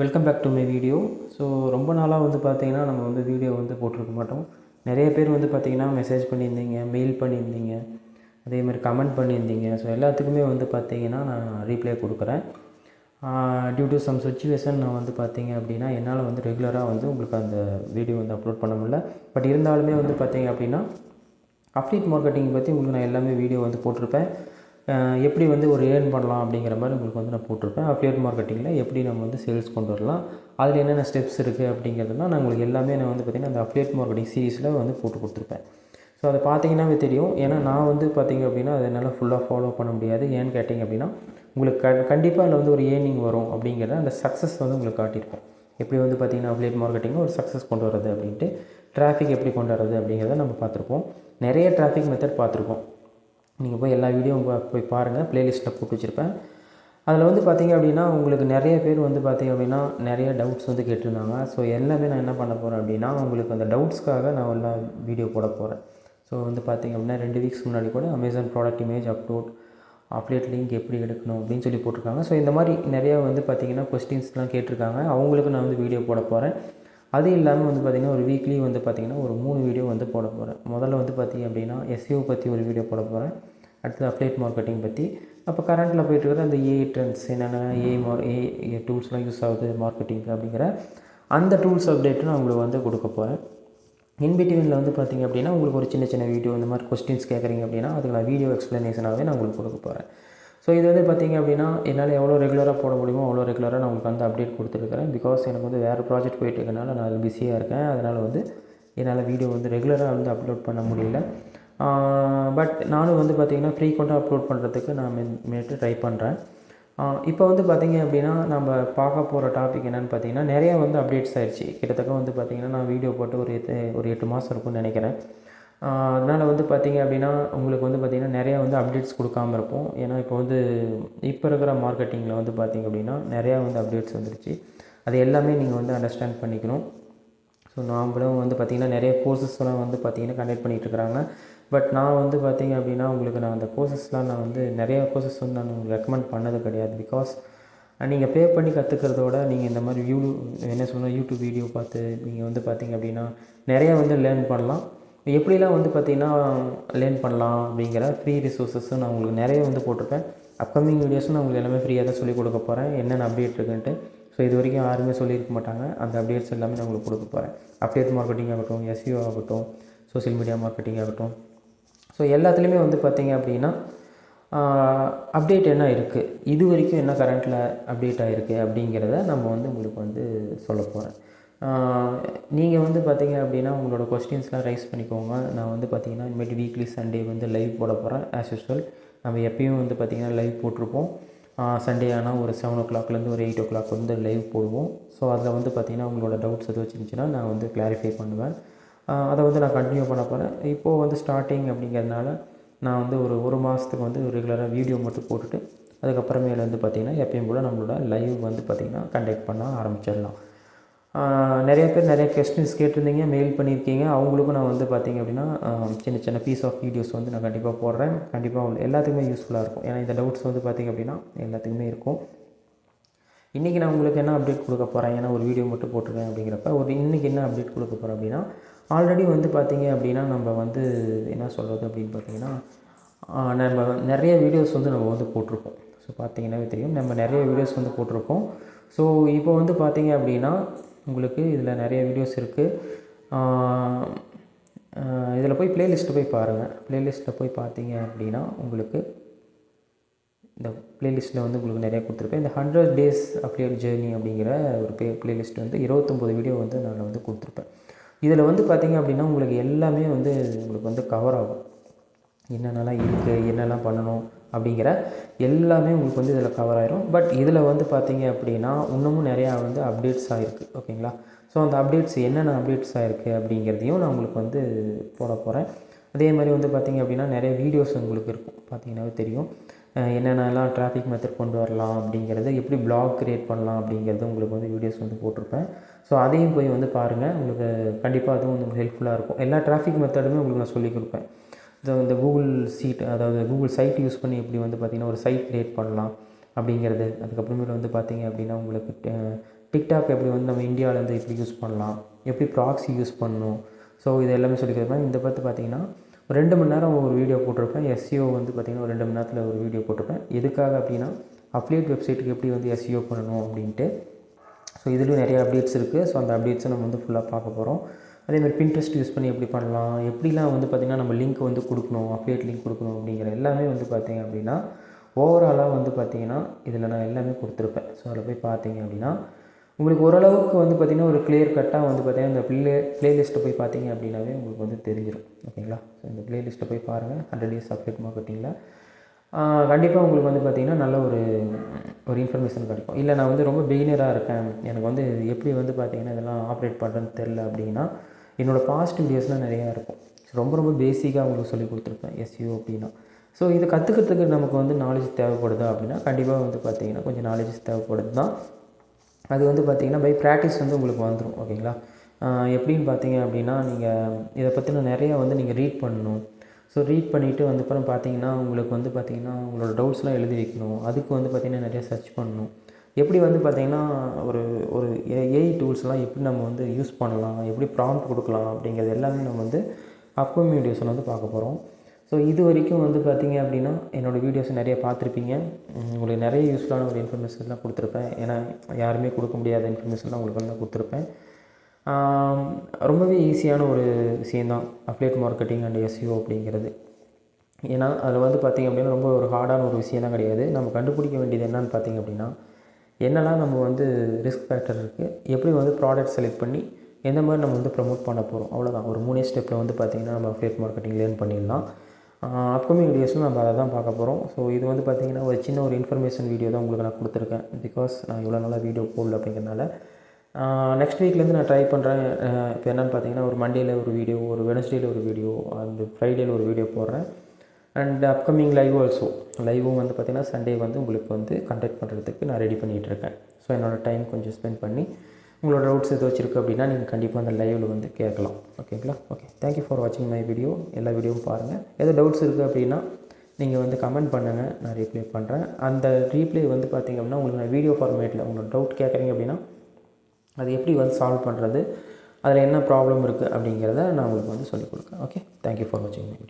Welcome back to my video so ரொம்ப நாளாக வந்து பார்த்தீங்கன்னா நம்ம வந்து வீடியோ வந்து போட்டிருக்க மாட்டோம். நிறைய பேர் வந்து பார்த்தீங்கன்னா மெசேஜ் பண்ணியிருந்தீங்க மெயில் பண்ணியிருந்தீங்க அதே மாதிரி கமெண்ட் பண்ணியிருந்தீங்க. ஸோ எல்லாத்துக்குமே வந்து பார்த்தீங்கன்னா நான் ரீப்ளை கொடுக்குறேன். டியூ டு சம் சுச்சுவேஷன் நான் வந்து பார்த்தீங்க அப்படின்னா என்னால் வந்து ரெகுலராக வந்து உங்களுக்கு அந்த வீடியோ வந்து அப்லோட் பண்ண முடியல. பட் இருந்தாலுமே வந்து பார்த்தீங்க அப்படின்னா அப்டேட் மார்க்கெட்டிங் பற்றி உங்களுக்கு நான் எல்லாமே வீடியோ வந்து போட்டிருப்பேன். எப்படி வந்து ஒரு ஏர்ன் பண்ணலாம் அப்படிங்கிற மாதிரி உங்களுக்கு வந்து நான் போட்டிருப்பேன். அப்டேட் மார்க்கெட்டிங்கில் எப்படி நம்ம வந்து சேல்ஸ் கொண்டு வரலாம் அதில் என்னென்ன ஸ்டெப்ஸ் இருக்குது அப்படிங்கிறதுலாம் நான் உங்களுக்கு எல்லாமே நான் வந்து பார்த்திங்கன்னா அந்த அப்டேட் மார்க்கெட்டிங் சீரீஸில் வந்து போட்டு கொடுத்துருப்பேன். ஸோ அதை பார்த்தீங்கன்னாவே தெரியும். ஏன்னா நான் வந்து பார்த்தீங்க அப்படின்னா அதை என்னால் ஃபுல்லாக ஃபாலோ பண்ண முடியாது. ஏன்னு கேட்டிங்க அப்படின்னா உங்களுக்கு க கண்டிப்பாக அதில் வந்து ஒரு ஏர்னிங் வரும் அப்படிங்கிறத அந்த சக்ஸஸ் வந்து உங்களுக்கு காட்டியிருப்பேன் எப்படி வந்து பார்த்திங்கன்னா அப்டேட் மார்க்கெட்டிங்கில் ஒரு சக்ஸஸ் கொண்டு வரது அப்படின்ட்டு டிராஃபிக் எப்படி கொண்டு வரது அப்படிங்கிறத நம்ம பார்த்துருப்போம். நிறைய டிராஃபிக் மெத்தட் பார்த்துருக்கோம். நீங்கள் போய் எல்லா வீடியோவும் போய் பாருங்கள் ப்ளேலிஸ்ட்டில் போட்டு வச்சுருப்பேன். அதில் வந்து பார்த்தீங்க அப்படின்னா உங்களுக்கு நிறைய பேர் வந்து பார்த்திங்க அப்படின்னா நிறைய டவுட்ஸ் வந்து கேட்டிருந்தாங்க. ஸோ எல்லாமே நான் என்ன பண்ண போகிறேன் அப்படின்னா உங்களுக்கு அந்த டவுட்ஸ்க்காக நான் எல்லா வீடியோ போட போகிறேன் ஸோ வந்து பார்த்திங்க அப்படின்னா ரெண்டு வீக்ஸ் முன்னாடி கூட Amazon product image upload update link எப்படி எடுக்கணும் அப்படின்னு சொல்லி போட்டிருக்காங்க. ஸோ இந்த மாதிரி நிறையா வந்து பார்த்தீங்கன்னா கொஸ்டின்ஸ்லாம் கேட்டிருக்காங்க. அவங்களுக்கு நான் வந்து வீடியோ போட போகிறேன் அது இல்லாமல் வந்து பார்த்திங்கன்னா ஒரு வீக்லி வந்து பார்த்திங்கன்னா ஒரு மூணு வீடியோ வந்து போட போகிறேன் முதல்ல வந்து பார்த்திங்க அப்படின்னா எஸ்யூ பற்றி ஒரு வீடியோ போட போகிறேன் அடுத்து அப்டேட் மார்க்கெட்டிங் பற்றி அப்போ கரண்ட்டில் போயிட்டு இருக்கிற அந்த ஏஐ ட்ரெண்ட்ஸ் என்னென்ன ஏஐ மார் ஏஐ டூல்ஸ்லாம் யூஸ் ஆகுது மார்க்கெட்டிங் அப்படிங்கிற அந்த டூல்ஸ் அப்டேட்டு நான் உங்களுக்கு வந்து கொடுக்க போகிறேன் இன்பிட்வீனில் வந்து பார்த்திங்க அப்படின்னா உங்களுக்கு ஒரு சின்ன சின்ன வீடியோ இந்த மாதிரி கொஸ்டின்ஸ் கேட்குறீங்க அப்படின்னா அதுக்கு நான் வீடியோ எக்ஸ்ப்ளனேஷனாகவே நான் உங்களுக்கு கொடுக்க போகிறேன் ஸோ இது வந்து பார்த்திங்க அப்படின்னா என்னால் எவ்வளோ ரெகுலராக போட முடியுமோ அவ்வளோ ரெகுலராக நான் உங்களுக்கு வந்து அப்டேட் கொடுத்துருக்குறேன். பிகாஸ் எனக்கு வந்து வேறு ப்ராஜெக்ட் போயிட்டு இருக்கனால நான் பிஸியாக இருக்கேன். அதனால் வந்து என்னால் வீடியோ வந்து ரெகுலராக வந்து அப்லோட் பண்ண முடியல. பட் நானும் வந்து பார்த்திங்கன்னா ஃப்ரீக்வெண்ட்டாக அப்லோட் பண்ணுறதுக்கு நான் மேட்டு ட்ரை பண்ணுறேன் இப்போ வந்து பார்த்திங்க அப்படின்னா நம்ம பார்க்க போகிற டாபிக் என்னென்னு பார்த்தீங்கன்னா நிறையா வந்து அப்டேட்ஸ் ஆயிடுச்சு கிட்டத்தட்ட வந்து பார்த்திங்கன்னா நான் வீடியோ போட்டு ஒரு எட்டு ஒரு எட்டு மாதம் இருக்கும்னு நினைக்கிறேன். அதனால் வந்து பார்த்திங்க அப்படின்னா உங்களுக்கு வந்து பார்த்திங்கன்னா நிறையா வந்து அப்டேட்ஸ் கொடுக்காம இருப்போம். ஏன்னா இப்போ வந்து இப்போ இருக்கிற மார்க்கெட்டிங்கில் வந்து பார்த்திங்க அப்படின்னா நிறையா வந்து அப்டேட்ஸ் வந்துருச்சு. அது எல்லாமே நீங்கள் வந்து அண்டர்ஸ்டாண்ட் பண்ணிக்கணும். ஸோ நாமளும் வந்து பார்த்திங்கன்னா நிறைய கோர்சஸ்லாம் வந்து பார்த்திங்கன்னா கண்டக்ட் பண்ணிகிட்டு இருக்கிறாங்க. பட் நான் வந்து பார்த்திங்க அப்படின்னா உங்களுக்கு நான் அந்த கோர்சஸ்லாம் நான் வந்து நிறைய கோர்சஸ் வந்து நான் உங்களுக்கு ரெக்கமெண்ட் பண்ணது கிடையாது. பிகாஸ் நீங்கள் பே பண்ணி கற்றுக்கிறதோட நீங்கள் இந்த மாதிரி வியூ என்ன சொன்னால் யூடியூப் வீடியோ பார்த்து நீங்கள் வந்து பார்த்திங்க அப்படின்னா நிறையா வந்து லேர்ன் பண்ணலாம். எப்படிலாம் வந்து பார்த்திங்கன்னா லேர்ன் பண்ணலாம் அப்படிங்கிற ஃப்ரீ ரிசோர்ஸஸும் நான் உங்களுக்கு நிறைய வந்து போட்டிருப்பேன் அப்கமிங் வீடியோஸும் நான் உங்களுக்கு எல்லாமே ஃப்ரீயாக தான் சொல்லிக் கொடுக்க போகிறேன் என்னென்ன அப்டேட் இருக்குன்ட்டு. ஸோ இது வரைக்கும் யாருமே சொல்லியிருக்க மாட்டாங்க. அந்த அப்டேட்ஸ் எல்லாமே நான் உங்களுக்கு கொடுக்க போகிறேன் அப்டேட் மார்க்கெட்டிங் ஆகட்டும் எஸ்யூ ஆகட்டும் சோஷியல் மீடியா மார்க்கெட்டிங் ஆகட்டும். ஸோ எல்லாத்துலேயுமே வந்து பார்த்தீங்க அப்படின்னா அப்டேட் என்ன இருக்குது இது வரைக்கும் என்ன கரண்ட்டில் அப்டேட் ஆகிருக்கு அப்படிங்கிறத நம்ம வந்து உங்களுக்கு வந்து சொல்ல போகிறேன் நீங்கள் வந்து பார்த்தீங்க அப்படின்னா உங்களோட கொஸ்டின்ஸ்லாம் ரைஸ் பண்ணிக்கோங்க. நான் வந்து பார்த்தீங்கன்னா இனிமேட்டு வீக்லி சண்டே வந்து லைவ் போட போகிறேன் ஆஸ் யூஸ்வல் நம்ம எப்பயும் வந்து பார்த்திங்கன்னா லைவ் போட்டிருப்போம். சண்டே ஆனால் ஒரு செவன் ஓ கிளாக்லேருந்து ஒரு எயிட் ஓ கிளாக் வந்து லைவ் போடுவோம். ஸோ அதில் வந்து பார்த்திங்கன்னா உங்களோட டவுட்ஸ் எதுவும் இருந்துச்சுன்னா நான் வந்து கிளாரிஃபை பண்ணுவேன். அதை வந்து நான் கண்டினியூ பண்ண போகிறேன் இப்போது வந்து ஸ்டார்டிங் அப்படிங்கிறதுனால நான் வந்து ஒரு ஒரு மாதத்துக்கு வந்து ரெகுலராக வீடியோ மட்டும் போட்டுட்டு அதுக்கப்புறமேல வந்து பார்த்திங்கன்னா எப்பயும் போல் நம்மளோட லைவ் வந்து பார்த்திங்கன்னா கண்டக்ட் பண்ண ஆரம்பிச்சிடலாம். நிறைய பேர் நிறைய கொஸ்டின்ஸ் கேட்டிருந்தீங்க மெயில் பண்ணியிருக்கீங்க. அவங்களுக்கும் நான் வந்து பார்த்திங்க அப்படின்னா சின்ன சின்ன பீஸ் ஆஃப் வீடியோஸ் வந்து நான் கண்டிப்பாக போடுறேன். கண்டிப்பாக எல்லாத்துக்குமே யூஸ்ஃபுல்லாக இருக்கும். ஏன்னா இந்த டவுட்ஸ் வந்து பார்த்திங்க அப்படின்னா எல்லாத்துக்குமே இருக்கும். இன்றைக்கி நான் உங்களுக்கு என்ன அப்டேட் கொடுக்க போகிறேன் ஏன்னா ஒரு வீடியோ மட்டும் போட்டிருக்கேன் அப்படிங்கிறப்ப ஒரு இன்றைக்கி என்ன அப்டேட் கொடுக்க போகிறேன் அப்படின்னா ஆல்ரெடி வந்து பார்த்தீங்க அப்படின்னா நம்ம வந்து என்ன சொல்கிறது அப்படின்னு பார்த்தீங்கன்னா நம்ம நிறைய வீடியோஸ் வந்து நம்ம வந்து போட்டிருப்போம். ஸோ பார்த்தீங்கன்னாவே தெரியும். நம்ம நிறைய வீடியோஸ் வந்து போட்டிருக்கோம். ஸோ இப்போ வந்து பார்த்தீங்க அப்படின்னா உங்களுக்கு இதில் நிறைய வீடியோஸ் இருக்குது இதில் போய் ப்ளேலிஸ்ட்டு போய் பாருங்கள் ப்ளேலிஸ்ட்டில் போய் பார்த்தீங்க அப்படின்னா உங்களுக்கு இந்த ப்ளேலிஸ்ட்டில் வந்து உங்களுக்கு நிறைய கொடுத்துருப்பேன். இந்த ஹண்ட்ரட் டேஸ் அப்டேட் ஜேர்னி அப்படிங்கிற ஒரு ப்ளே ப்ளேலிஸ்ட் வந்து இருபத்தொம்போது வீடியோ வந்து நான் வந்து கொடுத்துருப்பேன். இதில் வந்து பார்த்தீங்க அப்படின்னா உங்களுக்கு எல்லாமே வந்து உங்களுக்கு வந்து கவர் ஆகும். என்னென்னலாம் இருக்குது என்னெல்லாம் பண்ணணும் அப்படிங்கிற எல்லாமே உங்களுக்கு வந்து இதில் கவர் ஆயிரும். பட் இதில் வந்து பார்த்தீங்க அப்படின்னா இன்னமும் நிறையா வந்து அப்டேட்ஸ் ஆகிருக்கு ஓகேங்களா ஸோ அந்த அப்டேட்ஸ் என்னென்ன அப்டேட்ஸ் ஆகிருக்கு அப்படிங்கிறதையும் நான் உங்களுக்கு வந்து போட போகிறேன் அதே மாதிரி வந்து பார்த்திங்க அப்படின்னா நிறைய வீடியோஸ் உங்களுக்கு இருக்கும் பார்த்தீங்கன்னாவே தெரியும். என்னென்னலாம் டிராஃபிக் மெத்தட் கொண்டு வரலாம் அப்படிங்கிறது எப்படி பிளாக் க்ரியேட் பண்ணலாம் அப்படிங்கிறது உங்களுக்கு வந்து வீடியோஸ் வந்து போட்டிருப்பேன். ஸோ அதையும் போய் வந்து பாருங்கள் உங்களுக்கு கண்டிப்பாக அதுவும் வந்து உங்களுக்கு ஹெல்ப்ஃபுல்லாக இருக்கும். எல்லா டிராஃபிக் மெத்தடுமே உங்களுக்கு நான் சொல்லிக் கொடுப்பேன். இந்த இந்த கூகுள் சீட் அதாவது கூகுள் சைட் யூஸ் பண்ணி எப்படி வந்து பார்த்திங்கன்னா ஒரு சைட் க்ரியேட் பண்ணலாம் அப்படிங்கிறது. அதுக்கப்புறமேட்டு வந்து பார்த்திங்க அப்படின்னா உங்களுக்கு டிக்டாக் எப்படி வந்து நம்ம இந்தியாவிலேருந்து எப்படி யூஸ் பண்ணலாம். எப்படி ப்ராக்ஸி யூஸ் பண்ணணும். ஸோ இது எல்லாமே சொல்லி இந்த பார்த்து பார்த்தீங்கன்னா ஒரு ரெண்டு மணி நேரம் ஒரு வீடியோ போட்டிருப்பேன். எஸ்சிஓ வந்து பார்த்திங்கன்னா ஒரு ரெண்டு மணி நேரத்தில் ஒரு வீடியோ போட்டிருப்பேன். எதுக்காக அப்படின்னா அப்டேட் வெப்சைட்டுக்கு எப்படி வந்து எஸ்சிஓ பண்ணணும் அப்படின்ட்டு. ஸோ இதுலேயும் நிறைய அப்டேட்ஸ் இருக்குது ஸோ அந்த அப்டேட்ஸை நம்ம வந்து ஃபுல்லாக பார்க்க போகிறோம் அதேமாதிரி பின்ட்ரெஸ்ட் யூஸ் பண்ணி எப்படி பண்ணலாம்? எப்படிலாம் வந்து பார்த்திங்கன்னா நம்ம லிங்க் வந்து கொடுக்கணும்? அப்டேட் லிங்க் கொடுக்கணும் அப்படிங்கிற எல்லாமே வந்து பார்த்திங்க அப்படின்னா ஓவராலாக வந்து பார்த்திங்கன்னா இதில் நான் எல்லாமே கொடுத்துருப்பேன். ஸோ அதில் போய் பார்த்தீங்க அப்படின்னா உங்களுக்கு ஓரளவுக்கு வந்து பார்த்திங்கன்னா ஒரு கிளியர் கட்டாக வந்து பார்த்திங்கன்னா இந்த ப்ளே ப்ளேலிஸ்ட்டை போய் பார்த்தீங்க அப்படின்னாவே உங்களுக்கு வந்து தெரிஞ்சிடும் ஓகேங்களா? ஸோ இந்த ப்ளேலிஸ்ட்டை போய் பாருங்கள் ஹண்ட்ரட் இயர்ஸ் அப்டேட் மார்க்கெட்டிங்கில் கண்டிப்பாக உங்களுக்கு வந்து பார்த்திங்கன்னா நல்ல ஒரு ஒரு இன்ஃபர்மேஷன் கிடைக்கும். இல்லை நான் வந்து ரொம்ப பிகினராக இருக்கேன். எனக்கு வந்து எப்படி வந்து பார்த்திங்கன்னா இதெல்லாம் ஆப்ரேட் பண்ணுறேன்னு தெரில அப்படின்னா என்னோடய பாஸ்ட் வீடியோஸ்லாம் நிறையா இருக்கும். ரொம்ப ரொம்ப பேசிக்காக உங்களுக்கு சொல்லி கொடுத்துருப்பேன். எஸ்யூ அப்படின்னா. ஸோ இதை கற்றுக்கிறதுக்கு நமக்கு வந்து நாலேஜ் தேவைப்படுதா அப்படின்னா கண்டிப்பாக வந்து பார்த்திங்கன்னா கொஞ்சம் நாலேஜ் தேவைப்படுது தான். அது வந்து பார்த்திங்கன்னா பை ப்ராக்டிஸ் வந்து உங்களுக்கு வந்துடும் ஓகேங்களா எப்படின்னு பார்த்தீங்க அப்படின்னா நீங்கள் இதை பற்றின நிறையா வந்து நீங்கள் ரீட் பண்ணணும். ஸோ ரீட் பண்ணிவிட்டு வந்து அப்புறம் பார்த்தீங்கன்னா உங்களுக்கு வந்து பார்த்தீங்கன்னா உங்களோட டவுட்ஸ்லாம் எழுதி வைக்கணும். அதுக்கு வந்து பார்த்திங்கன்னா நிறைய சர்ச் பண்ணணும். எப்படி வந்து பார்த்திங்கன்னா ஒரு ஒரு ஏஐ டூல்ஸ்லாம் எப்படி நம்ம வந்து யூஸ் பண்ணலாம்? எப்படி ப்ராம்ப்ட் கொடுக்கலாம்? அப்படிங்கிறது எல்லாமே நம்ம வந்து அப்கமிங் வீடியோஸில் வந்து பார்க்க போகிறோம் ஸோ இது வரைக்கும் வந்து பார்த்திங்க அப்படின்னா என்னோடய வீடியோஸ் நிறைய பார்த்துருப்பீங்க. உங்களுக்கு நிறைய யூஸ்ஃபுல்லான ஒரு இன்ஃபர்மேஷன்லாம் கொடுத்துருப்பேன். ஏன்னா யாருமே கொடுக்க முடியாத இன்ஃபர்மேஷன்லாம் உங்களுக்கு வந்து கொடுத்துருப்பேன். ரொம்பவே ஈஸியான ஒரு விஷயந்தான் அப்டேட் மார்க்கெட்டிங் அண்ட் எஸ்யூ அப்படிங்கிறது. ஏன்னா அதில் வந்து பார்த்திங்க அப்படின்னா ரொம்ப ஒரு ஹார்டான ஒரு விஷயம் தான் கிடையாது. நம்ம கண்டுபிடிக்க வேண்டியது என்னன்னு பார்த்திங்க அப்படின்னா என்னெல்லாம் நம்ம வந்து ரிஸ்க் ஃபேக்டர் இருக்குது எப்படி வந்து ப்ராடக்ட் செலக்ட் பண்ணி எந்த மாதிரி நம்ம வந்து ப்ரமோட் பண்ண போகிறோம் அவ்வளோதான் ஒரு மூணே ஸ்டெப்பில் வந்து பார்த்திங்கன்னா நம்ம அப்டேட் மார்க்கெட்டிங் லேர்ன் பண்ணிடலாம். அப்கமிங் வீடியோஸில் நம்ம அதை தான் பார்க்க போகிறோம் ஸோ இது வந்து பார்த்திங்கன்னா ஒரு சின்ன ஒரு இன்ஃபர்மேஷன் வீடியோ தான் உங்களுக்கு நான் கொடுத்துருக்கேன். பிகாஸ் நான் இவ்வளோ நாளாக வீடியோ போடல அப்படிங்கிறனால நெக்ஸ்ட் வீக்லேருந்து நான் ட்ரை பண்ணுறேன் இப்போ என்னென்னு பார்த்தீங்கன்னா ஒரு மண்டேயில் ஒரு வீடியோ ஒரு வெனஸ்டேயில் ஒரு வீடியோ அந்த ஃப்ரைடேயில் ஒரு வீடியோ போடுறேன். அண்ட் அப்கமிங் லைவ் ஆல்சோ லைவும் வந்து பார்த்திங்கன்னா சண்டே வந்து உங்களுக்கு வந்து கண்டக்ட் பண்ணுறதுக்கு நான் ரெடி பண்ணிகிட்டு இருக்கேன். ஸோ என்னோடய டைம் கொஞ்சம் ஸ்பெண்ட் பண்ணி உங்களோட டவுட்ஸ் எது வச்சுருக்கு அப்படின்னா நீங்கள் கண்டிப்பாக அந்த லைவில் வந்து கேட்கலாம். ஓகேங்களா ஓகே தேங்க்யூ ஃபார் வாட்சிங் மை வீடியோ எல்லா வீடியோவும் பாருங்கள் எதோ டவுட்ஸ் இருக்குது அப்படின்னா நீங்கள் வந்து கமெண்ட் பண்ணுங்கள் நான் ரீப்ளே பண்ணுறேன் அந்த ரீப்ளே வந்து பார்த்திங்க அப்படின்னா உங்களுக்கு நான் வீடியோ ஃபார்மேட்டில் உங்களோட டவுட் கேட்குறீங்க அப்படின்னா அது எப்படி வந்து சால்வ் பண்ணுறது அதில் என்ன ப்ராப்ளம் இருக்குது அப்படிங்கிறத நான் உங்களுக்கு வந்து சொல்லிக் கொடுக்குறேன். ஓகே தேங்க்யூ ஃபார் வாட்சிங் மை வீடியோ